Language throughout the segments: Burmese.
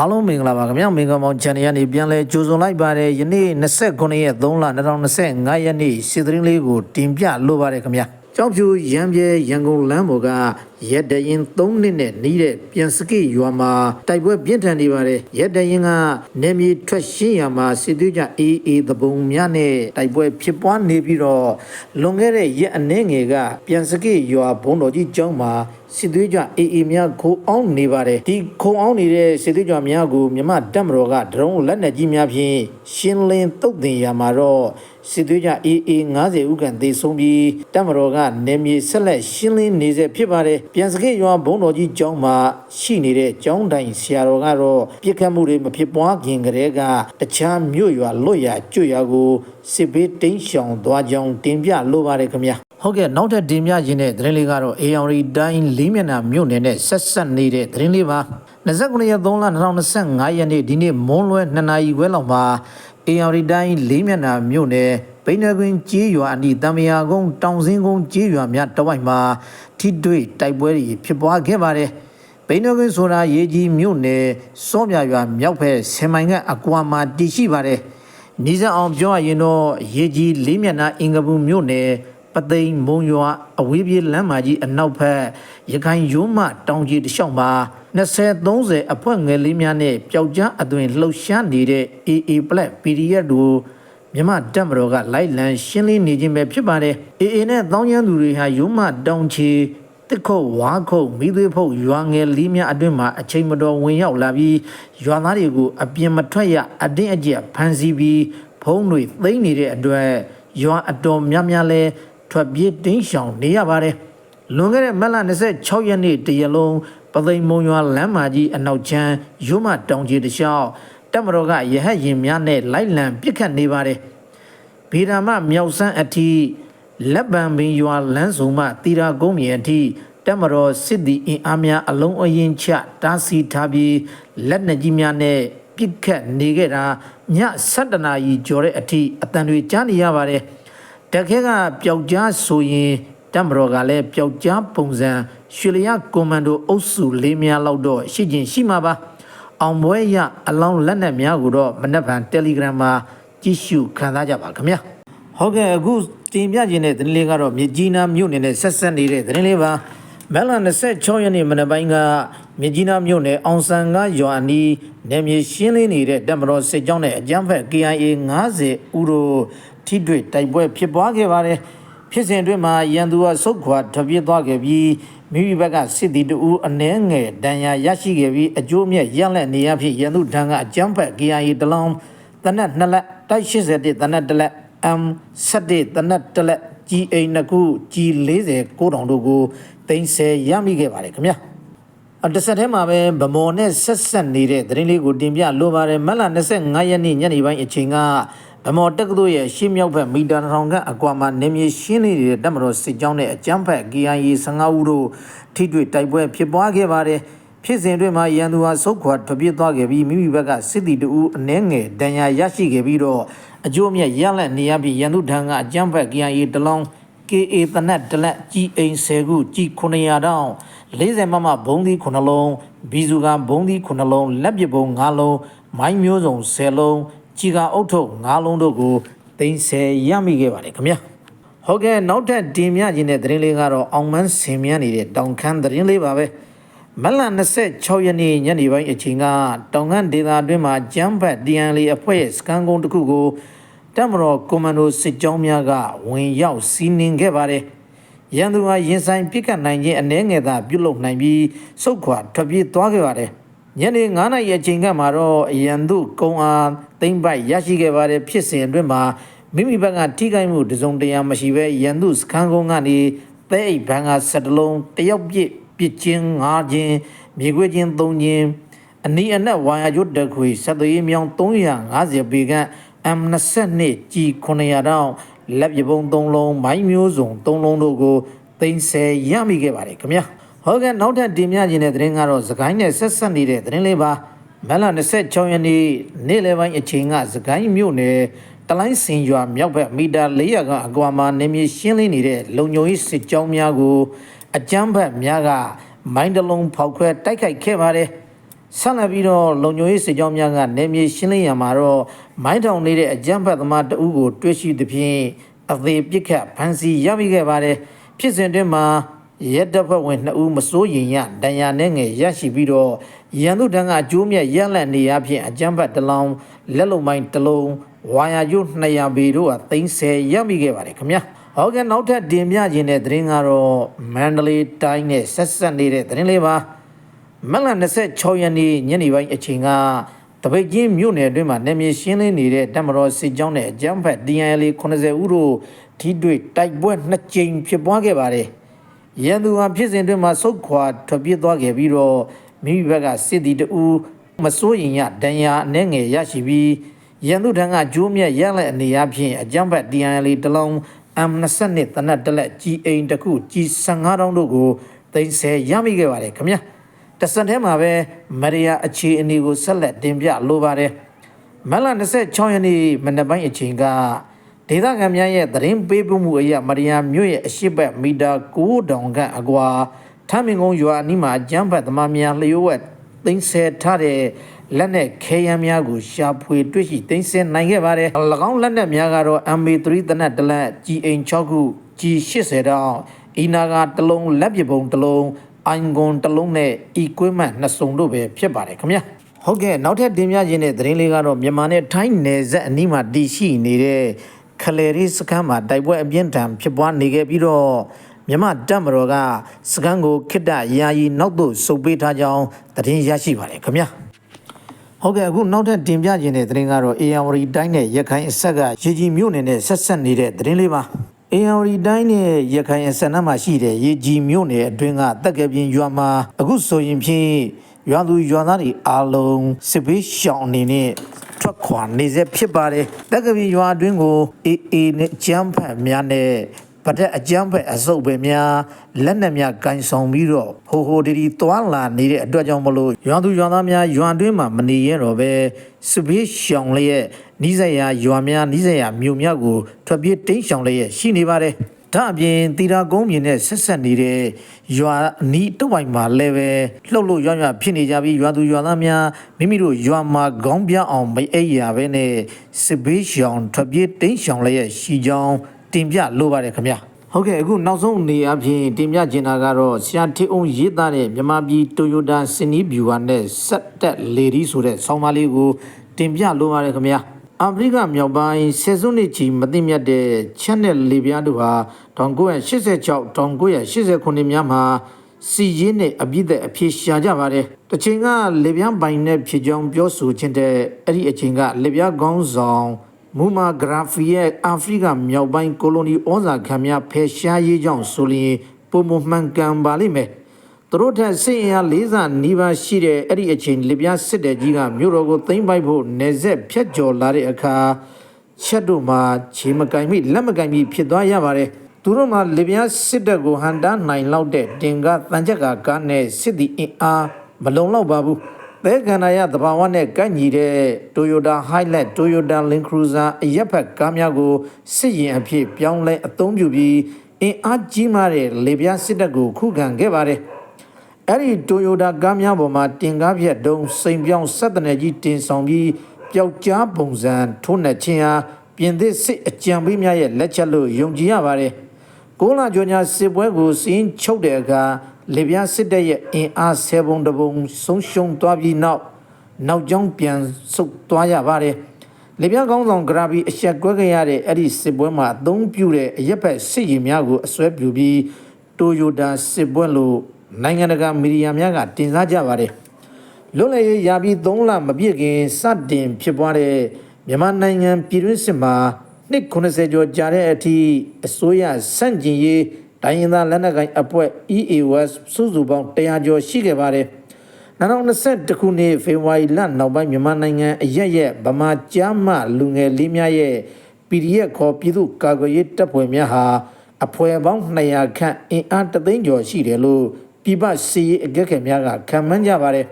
အားလုံးမင်္ဂလာပါခင်ဗျာမင်္ဂလာမောင် channel ကနေပြန်လဲကြိုဆိုလိုက်ပါတယ်ယနေ့29ရက်3လ2025ရက်နေ့စီသတင်းလေးကိုတင်ပြလိုပါတယ်ခင်ဗျာကြောက်ဖြူရံပြဲရန်ကုန်လမ်းပေါ်က ရက်တရင်3နှစ်နဲ့နီးတဲ့ပြန်စကိရွာမှာတိုက်ပွဲပြင်းထန်နေပါတယ်ရက်တရင်ကနေမြေထွက်ရှင်းရမှာစစ်သွေးကြအေးအေးသဘုံများနဲ့တိုက်ပွဲဖြစ်ပွားနေပြီးတော့လွန်ခဲ့တဲ့ရက်အနည်းငယ်ကပြန်စကိရွာဘုံတော်ကြီးကျောင်းမှာစစ်သွေးကြအေးအေးများခိုးအောင်နေပါတယ်ဒီခိုးအောင်နေတဲ့စစ်သွေးကြများကိုမြမတက်မတော်ကဒရုန်းလက်နက်ကြီးများဖြင့်ရှင်းလင်းတုတ်တင်ရမှာတော့စစ်သွေးကြအေးအေး90ဦးခန့်သေဆုံးပြီးတက်မတော်ကနေမြေဆက်လက်ရှင်းလင်းနေစေဖြစ်ပါတယ်ပြန်စကိရွာဘုံတော်ကြီးကျောင်းမှာရှိနေတဲ့ကျောင်းတိုင်ဆရာတော်ကတော့ပြစ်ခတ်မှုတွေမဖြစ်ပွားခင်ကတည်းကတခြားမြို့ရွာလွတ်ရာကျွတ်ရွာကိုစစ်ဘေးတိမ်းရှောင်သွားကြောင်းတင်ပြလိုပါတယ်ခင်ဗျာဟုတ်ကဲ့နောက်ထပ်တင်ပြခြင်းတဲ့သတင်းလေးကတော့အေယောင်ရီတိုင်းလေးမျက်နှာမြို့နယ်နဲ့ဆက်ဆက်နေတဲ့သတင်းလေးပါ29ရက်3လ2025ရက်နေ့ဒီနေ့မွန်းလွဲ2နာရီခွဲလောက်မှာအေယောင်ရီတိုင်းလေးမျက်နှာမြို့နယ် ဘိန်းနှကွင်းကြေးရွာအနီးတံမယာကုန်းတောင်စင်းကုန်းကြေးရွာများတဝိုက်မှာထိတွေ့တိုက်ပွဲတွေဖြစ်ပွားခဲ့ပါတယ်ဘိန်းနှကွင်းဆိုတာရေကြီးမြို့နယ်စောမြရွာမြောက်ဘက်ဆယ်မိုင်ကအကွာမှာတည်ရှိပါတယ်နီးစပ်အောင်ပြောရရင်တော့ရေကြီးလေးမျက်နှာအင်္ဂပူမြို့နယ်ပသိမ်မုံရွာအဝေးပြေးလမ်းမကြီးအနောက်ဘက်ရခိုင်ရိုးမတောင်ကြီးတစ်လျှောက်မှာ20 30အဖွဲ့ငယ်လေးများနဲ့ပျောက်ကြားအသွင်လှုပ်ရှားနေတဲ့ AA Black PDF တို့ မြမတက်မတော်ကလိုက်လံရှင်းလင်းနေခြင်းပဲဖြစ်ပါတယ် AA နဲ့တောင်းကျမ်းသူတွေဟာရိုးမတောင်ချီတစ်ခုတ်ဝါခုတ်မိသွေးဖုတ်ရွာငယ်လေးများအတွင်းမှာအချိန်မတော်ဝင်ရောက်လာပြီးရွာသားတွေကိုအပြင်မထွက်ရအတင်းအကျပ်ဖမ်းဆီးပြီးဖုံးတွေသိမ်းနေတဲ့အတွက်ရွာအတော်များများလဲထွက်ပြေးတင်းရှောင်နေရပါတယ်။လွန်ခဲ့တဲ့မတ်လ26ရက်နေ့တရက်လုံးပသိမ်မုံရွာလမ်းမကြီးအနောက်ချမ်းရုံးမတောင်ကြီးတစ်လျှောက် တက်မတော်ကရဟတ်ရင်များနဲ့လိုက်လံပစ်ခတ်နေပါတယ်။ဗီရာမမြောက်ဆန်းအထိလက်ပံပင်ရွာလမ်းစုံမှတီရာကုန်းမြေအထိတက်မတော်စစ်တီအင်အားများအလုံးအရင်ချတားဆီးထားပြီးလက်နက်ကြီးများနဲ့ပစ်ခတ်နေခဲ့တာည7:00နာရီကျော်တဲ့အထိအတန်တွေကြားနေရပါတယ်။တခဲကပျောက်ကြားဆိုရင်တမတော်ကလည်းပျောက်ကြားပုံစံရွှေလျကွန်မန်ဒိုအုပ်စုလေးများလောက်တော့ရှိကျင်ရှိမှာပါ အောင်ပွဲရအလောင်းလက်နက်များကိုတော့မနက်ဖြန် Telegram မှာကြည့်ရှုခံစားကြပါခင်ဗျာဟုတ်ကဲ့အခုတင်ပြခြင်းတဲ့သတင်းလေးကတော့မြကြီးနားမြို့နယ်နဲ့ဆက်ဆက်နေတဲ့သတင်းလေးပါမက်လ26ရက်နေ့မနက်ပိုင်းကမြကြီးနားမြို့နယ်အောင်ဆန်ကရွာအနီးနယ်မြေရှင်းလင်းနေတဲ့တပ်မတော်စစ်ကြောင်းနဲ့အကြမ်းဖက် KIA 90ဦးတို့ထိတွေ့တိုက်ပွဲဖြစ်ပွားခဲ့ပါတယ်ဖြစ်စဉ်အတွင်းမှာရန်သူကစုတ်ခွာထွက်ပြေးသွားခဲ့ပြီး မိမိဘက်ကစစ်တီတူအနှဲငယ်ဒဏ်ရာရရှိခဲ့ပြီးအကျိုးအမြတ်ရလက်နေရဖြစ်ရန်သူထံကအကြမ်းဖက် KIA တလုံးတနက်နှစ်လက်တိုက်81တနက်တစ်လက် M 17တနက်တစ်လက် GA နှစ်ခု G 40 9000တို့ကိုတင်ဆက်ရမိခဲ့ပါတယ်ခင်ဗျာအတဆက်ထဲမှာပဲဗမော်နဲ့ဆက်ဆက်နေတဲ့သတင်းလေးကိုတင်ပြလိုပါတယ်မတ်လ25ရက်နေ့ညနေပိုင်းအချိန်က ဗမော်တက္ကသိုလ်ရဲ့ရှေ့မြောက်ဘက်မီတာထောင်ကအကွာမှာနေမြေရှင်းနေတဲ့တပ်မတော်စစ်ကြောင်းနဲ့အကြမ်းဖက် KIA 15ဦးတို့ထိတွေ့တိုက်ပွဲဖြစ်ပွားခဲ့ပါတယ်ဖြစ်စဉ်အတွင်းမှာရန်သူဟာစုတ်ခွာထွက်ပြေးသွားခဲ့ပြီးမိမိဘက်ကစစ်တီတူအနှဲငယ်ဒဏ်ရာရရှိခဲ့ပြီးတော့အကျိုးအမြတ်ရလက်နေရပြီးရန်သူထံကအကြမ်းဖက် KIA တလုံး KA တနက်တလက်ကြီးအိမ်10ခုကြီး900တောင်း40မမဘုံသီး9လုံးဘီဇူကဘုံသီး9လုံးလက်ပစ်ဘုံ9လုံးမိုင်းမျိုးစုံ10လုံး ကြီးကအုတ်ထုတ်9လုံးတို့ကိုတင်ဆက်ရမိခဲ့ပါတယ်ခင်ဗျာဟုတ်ကဲ့နောက်ထပ်တင်ပြခြင်းတဲ့သတင်းလေးကတော့အောင်မန်းဆင်မြန်းနေတဲ့တောင်ခမ်းသတင်းလေးပါပဲမလ26ရက်နေ့ညနေပိုင်းအချိန်ကတောင်ခမ်းဒေသအတွင်းမှာကျမ်းဖတ် DNL အဖွဲ့ရဲ့စကန်ကုန်းတစ်ခုကိုတပ်မတော်ကွန်မန်ဒိုစစ်ကြောင်းများကဝင်ရောက်စီးနင်းခဲ့ပါတယ်။ရန်သူဟာရင်ဆိုင်ပစ်ကတ်နိုင်ခြင်းအနှဲငယ်သာပြုတ်လုနိုင်ပြီးစုတ်ခွာထွက်ပြေးသွားခဲ့ပါတယ်။ညနေ9နာရီအချိန်ကမှတော့ရန်သူကုံအား သိမ့်ပိုက်ရရှိခဲ့ပါတယ်ဖြစ်စဉ်အတွင်းမှာမိမိဘက်ကထိခိုက်မှုတစုံတရာမရှိဘဲရန်သူစခန်းကုန်းကနေသဲအိတ်ဘန်က7လုံးတယောက်ပြစ်ပစ်ချင်း5ချင်းမြေခွေးချင်း3ချင်းအနီးအနက်ဝါယာကျွတ်တခွေဆက်သွေးမြောင်း350ပေခန့် M22 ကြီး900တောင်းလက်ပြပုံ3လုံးမိုင်းမျိုးစုံ3လုံးတို့ကိုသိမ်းဆယ်ရမိခဲ့ပါတယ်ခင်ဗျာဟုတ်ကဲ့နောက်ထပ်တင်ပြခြင်းတဲ့သတင်းကတော့သခိုင်းနဲ့ဆက်ဆက်နေတဲ့သတင်းလေးပါ မလ26ရက်နေ့နေ့လယ်ပိုင်းအချိန်ကသခိုင်းမြို့နယ်တလိုင်းစင်ရွာမြောက်ဘက်မီတာ400ကအကွာမှာနေမြေရှင်းလင်းနေတဲ့လုံညုံရေးစစ်ကြောင်းများကိုအကြမ်းဖက်များကမိုင်းတလုံးဖောက်ခွဲတိုက်ခိုက်ခဲ့ပါတယ်ဆက်လက်ပြီးတော့လုံညိုရေးစစ်ကြောင်းများကနေမြေရှင်းလင်းရမှာတော့မိုင်းထောင်နေတဲ့အကြမ်းဖက်သမားတအုပ်ကိုတွေ့ရှိသဖြင့်အသေးပစ်ခတ်ဖမ်းဆီးရမိခဲ့ပါတယ်ဖြစ်စဉ်တွင်မှာ ရက်တပ်ဖွဲ့ဝင်2ဦးမစိုးရင်ရဒဏ်ရာနဲ့ငယ်ရရှိပြီးတော့ရန်သူတန်းကအကျိုးမြတ်ရက်လက်နေရဖြင့်အကြမ်းဖက်တစ်လောင်းလက်လုံမိုင်းတစ်လုံးဝါယာကျိုး200ပေတို့ကသိန်း10ရမိခဲ့ပါတယ်ခင်ဗျာဟုတ်ကဲ့နောက်ထပ်တင်ပြခြင်းတဲ့သတင်းကတော့မန္တလေးတိုင်းနဲ့ဆက်ဆက်နေတဲ့သတင်းလေးပါမက်လ26ရက်နေ့ညနေပိုင်းအချိန်ကတပိတ်ချင်းမြို့နယ်အတွင်းမှာနေမြေရှင်းလင်းနေတဲ့တမတော်စစ်ကြောင်းနဲ့အကြမ်းဖက် DNL 80ဦးတို့ထိတွေ့တိုက်ပွဲနှစ်ကြိမ်ဖြစ်ပွားခဲ့ပါတယ်။ ရန်သူဟာဖြစ်စဉ်အတွင်းမှာစုတ်ခွာထွက်ပြေးသွားခဲ့ပြီးတော့မိမိဘက်ကစစ်တီတူမစိုးရင်ရဒဏ်ရာအနှဲငယ်ရရှိပြီးရန်သူထံကဂျိုးမြက်ရလက်အနေအချင်းအကြမ်းဖက် DNL တလုံး M22 တနက်တလက်ကြီးအိမ်တစ်ခုကြီး15တောင်းတို့ကိုသိမ်းဆဲရမိခဲ့ပါတယ်ခင်ဗျာတစံထဲမှာပဲမရိယာအခြေအနေကိုဆက်လက်တင်ပြလိုပါတယ်မလ26ရက်နေ့မနက်ပိုင်းအချိန်က ဒေသခံများရဲ့သတင်းပေးပို့မှုအရမရိယာမြို့ရဲ့အရှိတ်ဘက်မီတာ9000ခန့်အကွာထမ်းမင်ကုန်းရွာအနီးမှာအကျန်းဖတ်သမားများလျှို့ဝှက်သိမ်းဆဲထားတဲ့လက်နဲ့ခဲယမ်းများကိုရှာဖွေတွေ့ရှိသိမ်းဆဲနိုင်ခဲ့ပါတယ်။၎င်းလက်နက်များကတော့ MA3 တနက်တလက် GH6 ခု G80 တောင်အီနာကတစ်လုံးလက်ပစ်ပုံတစ်လုံးအိုင်ဂွန်တစ်လုံးနဲ့ equipment နှစ်စုံတို့ပဲဖြစ်ပါတယ်ခင်ဗျာ။ဟုတ်ကဲ့နောက်ထပ်တင်ပြခြင်းတဲ့သတင်းလေးကတော့မြန်မာနဲ့ထိုင်းနယ်စပ်အနီးမှာတည်ရှိနေတဲ့ ခလေရီစခန်းမှာတိုက်ပွဲအပြင်းထန်ဖြစ်ပွားနေခဲ့ပြီးတော့မြန်မာတပ်မတော်ကစခန်းကိုခိတ္တယာယီနောက်သို့စုပ်ပေးထားကြောင်းသတင်းရရှိပါတယ်ခင်ဗျာ။ဟုတ်ကဲ့အခုနောက်ထပ်တင်ပြခြင်းတဲ့သတင်းကတော့ AR တိုင်းနဲ့ရခိုင်အဆက်ကရေကြီးမြို့နယ်နဲ့ဆက်ဆက်နေတဲ့သတင်းလေးပါ AR တိုင်းနဲ့ရခိုင်အဆက်နားမှာရှိတဲ့ရေကြီးမြို့နယ်အတွင်းကတက်ကပြင်းရွာမှာအခုဆိုရင်ဖြင့်ရွာသူရွာသားတွေအားလုံးစစ်ဘေးရှောင်အနေနဲ့ ထွက်ခွာနေစေဖြစ်ပါတယ်တက်ကပြင်းရွာအတွင်းကို AA နဲ့ကျမ်းဖတ်များနဲ့ဗတက်အကြမ်းဖက်အစုပ်ပဲများလက်နက်များကန်ဆောင်ပြီးတော့ဟိုဟိုဒီဒီတွာလာနေတဲ့အတွက်ကြောင့်မလို့ရွာသူရွာသားများရွာတွင်းမှာမနေရတော့ပဲစပေးရှောင်လျက်နီးစပ်ရာရွာများနီးစပ်ရာမြို့များကိုထွက်ပြေးတိမ်းရှောင်လျက်ရှိနေပါတယ် ဒါအပြင်တီတာကုန်းမြင်နဲ့ဆက်ဆက်နေတဲ့ရွာအနီးတဝိုင်မှာလည်းပဲလှုပ်လို့ရွရွဖြစ်နေကြပြီးရွာသူရွာသားများမိမိတို့ရွာမှာခေါင်းပြအောင်မအိပ်ရပဲနဲ့စစ်ဘေးရှောင်ထွက်ပြေးတိမ်းရှောင်လျက်ရှိကြောင်းတင်ပြလိုပါတယ်ခင်ဗျာဟုတ်ကဲ့အခုနောက်ဆုံးအနေအချင်းတင်ပြချင်တာကတော့ဆရာထေအောင်ရေးသားတဲ့မြန်မာပြည်တိုယိုတာစနီးဗျူဟာနဲ့ဆက်တက်လေဒီဆိုတဲ့ဆောင်းပါးလေးကိုတင်ပြလိုပါတယ်ခင်ဗျာ အာဖရိကမြောက်ပိုင်းဆယ်စုနှစ်ချီမသိမြတ်တဲ့ချက်နဲ့လေပြားတို့ဟာ1986 1989များမှာစီရင်နဲ့အပြည့်တဲ့အဖြစ်ရှာကြပါတယ်။တချိန်ကလေပြားပိုင်နဲ့ဖြစ်ကြောင်းပြောဆိုခြင်းတဲ့အဲ့ဒီအချိန်ကလေပြားကောင်းဆောင်မူမာဂရာဖီရဲ့အာဖရိကမြောက်ပိုင်းကိုလိုနီဩဇာခံများဖယ်ရှားရေးကြောင်းဆိုလျင်ပုံမမှန်ကန်ပါလိမ့်မယ်။ သူတို့ထက်စစ်အင်အား၄ဆနီးပါးရှိတဲ့အဲ့ဒီအချိန်လေပြားစစ်တဲ့ကြီးကမြို့တော်ကိုသိမ်းပိုက်ဖို့နေဆက်ဖြတ်ကျော်လာတဲ့အခါချက်တို့မှာခြေမကင်မိလက်မကင်မိဖြစ်သွားရပါတယ်။သူတို့မှာလေပြားစစ်တပ်ကိုဟန်တာနိုင်လောက်တဲ့တင်ကားတန်ချက်ကကားနဲ့စစ်သည်အင်အားမလုံလောက်ပါဘူး။သဲကန္နာရသဘာဝနဲ့ကန့်ညီတဲ့ Toyota Hilux Toyota Land Cruiser အရက်ဖက်ကားများကိုစစ်ရင်အဖြစ်ပြောင်းလဲအသုံးပြုပြီးအင်အားကြီးမားတဲ့လေပြားစစ်တပ်ကိုခုခံခဲ့ပါတယ်။ အဲ့ဒီ Toyota ကားများပေါ်မှာတင်ကားဖြတ်တုံးစိန်ပြောင်းဆက်တနယ်ကြီးတင်ဆောင်ပြီးပျောက်ကြားပုံစံထိုးနှက်ခြင်းဟာပြင်သစ်စစ်အကြံပေးများရဲ့လက်ချက်လို့ယုံကြည်ရပါတယ်။ကိုလာကျော်ညာစစ်ပွဲကိုစင်းချုပ်တဲ့အခါလေပြားစစ်တပ်ရဲ့အင်အားဆယ်ပုံတစ်ပုံဆုံးရှုံးသွားပြီးနောက်နောက်ကျောင်းပြန်ဆုတ်သွားရပါတယ်။လေပြားကောင်းဆောင်ဂရာဘီအဆက်ကွဲခဲ့ရတဲ့အဲ့ဒီစစ်ပွဲမှာအသုံးပြုတဲ့အရက်ဖက်စစ်ရင်များကိုအစွဲပြုပြီးတိုယိုတာစစ်ပွဲလို့ နိုင်ငံတကာမီဒီယာများကတင်စားကြပါတယ်။လွတ်လပ်ရေးရာပြီး3လမပြည့်ခင်စတင်ဖြစ်ပွားတဲ့မြန်မာနိုင်ငံပြည်တွင်းစစ်မှာနှစ်90ကျော်ကြာတဲ့အထိအစိုးရစန့်ကျင်ရေးတိုင်းရင်းသားလက်နက်ကိုင်အဖွဲ့ EAWS စုစုပေါင်း100ကျော်ရှိခဲ့ပါတယ်။2021ခုနှစ်ဖေဖော်ဝါရီလနောက်ပိုင်းမြန်မာနိုင်ငံအရက်ရက်ဗမာကျမ်းမလူငယ်လေးများရဲ့ PDF ခေါ်ပြည်သူ့ကာကွယ်ရေးတပ်ဖွဲ့များဟာအဖွဲ့ပေါင်း200ခန့်အင်အားတသိန်းကျော်ရှိတယ်လို့ ပြည်ပစီရေးအကဲခတ်များကခန့်မှန်းကြပါတယ်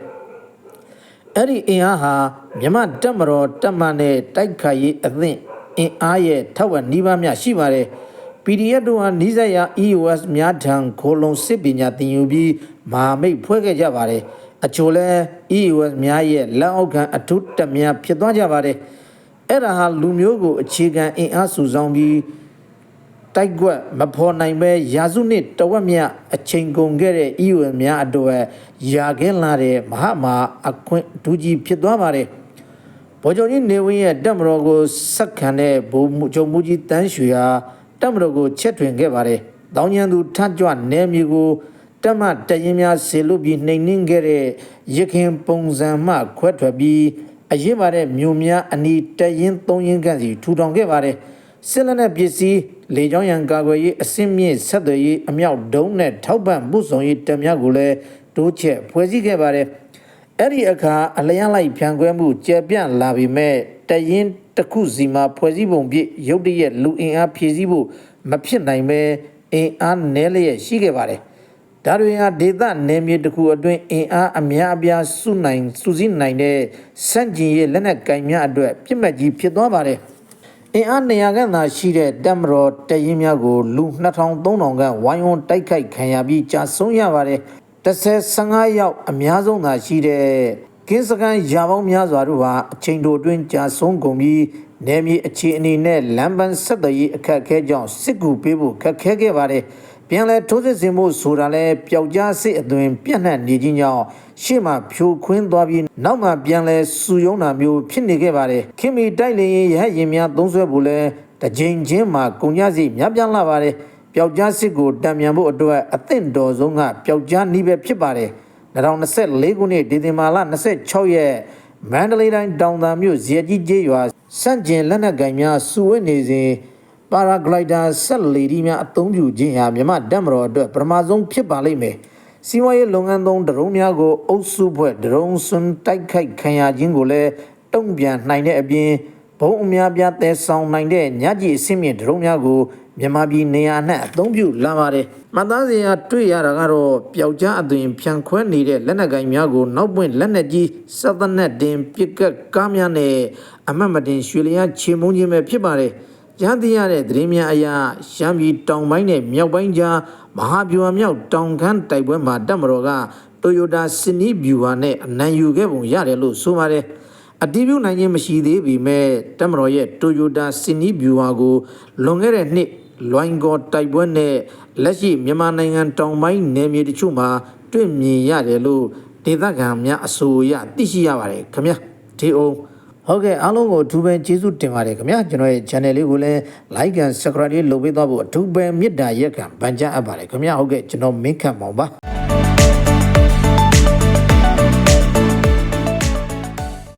။အဲ့ဒီအင်အားဟာမြမတက်မတော်တက်မနဲ့တိုက်ခိုက်ရေးအသင့်အင်အားရဲ့ထက်ဝက်နီးပါးများရှိပါတယ်။ PDF တို့ဟာနီးစပ်ရာ EOS များထံခိုလုံစစ်ပညာသင်ယူပြီးမဟာမိတ်ဖွဲ့ခဲ့ကြပါတယ်အချို့လဲ EOS များရဲ့လက်အောက်ခံအထုတက်များဖြစ်သွားကြပါတယ်အဲ့ဒါဟာလူမျိုးကိုအခြေခံအင်အားစုဆောင်ပြီး တိုက်ကွက်မဖော်နိုင်ပဲရာစုနှစ်တဝက်မြတ်အချိန်ကုန်ခဲ့တဲ့ EU များအတွက်ရာခင်းလာတဲ့မဟာမာအခွင့်ဒူးကြီးဖြစ်သွားပါတယ်။ဗိုလ်ချုပ်ကြီးနေဝင်းရဲ့တပ်မတော်ကိုဆက်ခံတဲ့ဗိုလ်မှူးချုပ်မှုကြီးတန်းရွှေဟာတပ်မတော်ကိုချက်ထွင်ခဲ့ပါတယ်။တောင်ကျန်သူထကြွနယ်မြေကိုတပ်မတရင်များဆေလွတ်ပြီးနှိမ်နှင်းခဲ့တဲ့ရခင်ပုံစံမှခွဲထွက်ပြီးအရေးပါတဲ့မြို့များအနီးတရင်သုံးရင်ခန့်စီထူထောင်ခဲ့ပါတယ်။ စစ်လက်နက်ပစ္စည်းလေကြောင်းရန်ကာကွယ်ရေးအစင်းမြင့်ဆက်သွယ်ရေးအမြောက်ဒုံးနဲ့ထောက်ပံ့မှုဆောင်ရေးတပ်များကိုလည်းတိုးချက်ဖွဲ့စည်းခဲ့ပါတယ်။အဲ့ဒီအခါအလျံလိုက်ဖြန့်ခွဲမှုကျယ်ပြန့်လာပြီမဲ့တရင်တစ်ခုစီမှာဖွဲ့စည်းပုံပြည့်ရုတ်တရက်လူအင်အားဖြည့်ဆည်းဖို့မဖြစ်နိုင်ပဲအင်အားနည်းလျက်ရှိခဲ့ပါတယ်။ဒါတွေဟာဒေသနယ်မြေတစ်ခုအတွင်းအင်အားအများအပြားစုနိုင်စုစည်းနိုင်တဲ့စန့်ကျင်ရေးလက်နက်ကင်များအတွက်ပြစ်မှတ်ကြီးဖြစ်သွားပါတယ်။ အင်အား200ခန့်သာရှိတဲ့တပ်မတော်တရင်များကိုလူ2300ခန့်ဝိုင်းဝန်းတိုက်ခိုက်ခံရပြီးကြာဆုံးရပါတယ်။30-15ယောက်အများဆုံးသာရှိတဲ့ကင်းစကန်ရာပေါင်းများစွာတို့ဟာအချိန်တိုအတွင်းကြာဆုံးကုန်ပြီးနယ်မြေအခြေအနေနဲ့လမ်းပန်းဆက်သွယ်ရေးအခက်အခဲကြောင့်စစ်ကူပေးဖို့ခက်ခဲခဲ့ပါတယ်။ ပြန်လဲထိုးစစ်ဆင်မှုဆိုတာလဲပျောက်ကြားစစ်အသွင်ပြန့်နှံ့နေခြင်းကြောင့်ရှေ့မှာဖြိုခွင်းသွားပြီးနောက်မှပြန်လဲစူယုံတာမျိုးဖြစ်နေခဲ့ပါတယ်ခင်မီတိုက်လေရင်ရဟတ်ရင်များသုံးဆွဲဖို့လဲတစ်ချိန်ချင်းမှာကုန်ကြစီများပြားလာပါတယ်ပျောက်ကြားစစ်ကိုတံမြန်ဖို့အတွက်အသင့်တော်ဆုံးကပျောက်ကြားနီးပဲဖြစ်ပါတယ်2024ခုနှစ်ဒီဇင်ဘာလ26ရက်မန္တလေးတိုင်းတောင်သာမြို့ဇေကြီးကျေးရွာစန့်ကျင်လက်နက်ကင်များစုဝေးနေစဉ် ပါရာဂလိုက်ဒါဆက်လေဒီများအသုံးပြုခြင်းဟာမြမတက်မတော်အတွက်ပထမဆုံးဖြစ်ပါလိမ့်မယ်။စီးပွားရေးလုပ်ငန်းသုံးဒရုန်းများကိုအုပ်စုဖွဲ့ဒရုန်းစွန်းတိုက်ခိုက်ခံရခြင်းကိုလည်းတုံ့ပြန်နိုင်တဲ့အပြင်ဘုံအများပြားတဲဆောင်နိုင်တဲ့ညကြီးအဆင့်မြင့်ဒရုန်းများကိုမြန်မာပြည်နေရာနဲ့အသုံးပြုလာပါတယ်။မှတ်သားစရာတွေ့ရတာကတော့ပျောက်ကြားအသွင်ဖြန့်ခွဲနေတဲ့လက်နက်ကိုင်များကိုနောက်ပွင့်လက်နက်ကြီးစက်သနက်တင်ပစ်ကတ်ကားများနဲ့အမတ်မတင်ရွှေလျားချေမုန်းခြင်းပဲဖြစ်ပါတယ်။ ရန်သိရတဲ့သတင်းများအရရှမ်းပြည်တောင်ပိုင်းနဲ့မြောက်ပိုင်းကြားမဟာဗျူဟာမြောက်တောင်ခမ်းတိုက်ပွဲမှာတပ်မတော်ကတိုယိုတာစနီးဗျူဟာနဲ့အနံယူခဲ့ပုံရတယ်လို့ဆိုပါတယ်။အတီးပြုနိုင်ခြင်းမရှိသေးပေမဲ့တပ်မတော်ရဲ့တိုယိုတာစနီးဗျူဟာကိုလွန်ခဲ့တဲ့နှစ်လွိုင်းကော်တိုက်ပွဲနဲ့လက်ရှိမြန်မာနိုင်ငံတောင်ပိုင်းနယ်မြေတချို့မှာတွေ့မြင်ရတယ်လို့ဒေသခံများအဆိုအရသိရှိရပါတယ်ခင်ဗျာဒီအောင် ဟုတ်ကဲ့အားလုံးကိုအထူးပဲကျေးဇူးတင်ပါတယ်ခင်ဗျာကျွန်တော်ရဲ့ channel လေးကိုလည်း like and subscribe လုပ်ပေးသွားဖို့အထူးပဲမေတ္တာရက်ခံပန်ကြားအပ်ပါတယ်ခင်ဗျာဟုတ်ကဲ့ကျွန်တော်မင်းခန့်မောင်ပါ